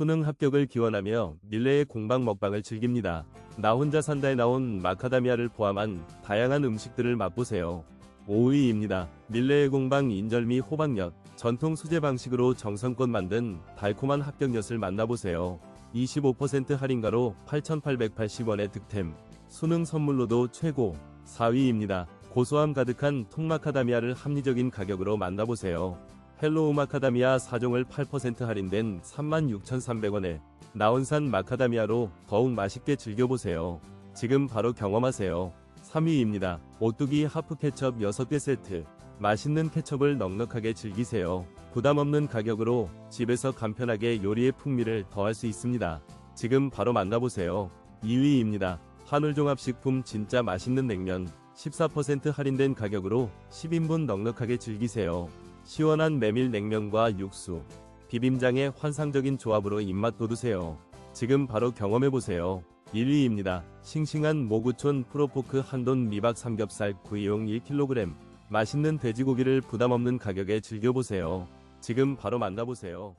수능 합격을 기원하며 밀레의 공방 먹방을 즐깁니다. 나 혼자 산다에 나온 마카다미아를 포함한 다양한 음식들을 맛보세요. 5위입니다. 밀레의 공방 인절미 호박엿 전통 수제 방식으로 정성껏 만든 달콤한 합격엿을 만나보세요. 25% 할인가로 8,880원의 득템. 수능 선물로도 최고. 4위입니다. 고소함 가득한 통마카다미아를 합리적인 가격으로 만나보세요. 헬로우 마카다미아 4종을 8% 할인된 36,300원에 나온산 마카다미아로 더욱 맛있게 즐겨보세요. 지금 바로 경험하세요. 3위입니다. 오뚜기 하프 케첩 6개 세트. 맛있는 케첩을 넉넉하게 즐기세요. 부담 없는 가격으로 집에서 간편하게 요리의 풍미를 더할 수 있습니다. 지금 바로 만나보세요. 2위입니다. 한울종합식품 진짜 맛있는 냉면 14% 할인된 가격으로 10인분 넉넉하게 즐기세요. 시원한 메밀 냉면과 육수, 비빔장의 환상적인 조합으로 입맛 돋우세요. 지금 바로 경험해보세요. 1위입니다. 싱싱한 모구촌 프로포크 한돈 미박 삼겹살 구이용 1kg. 맛있는 돼지고기를 부담 없는 가격에 즐겨보세요. 지금 바로 만나보세요.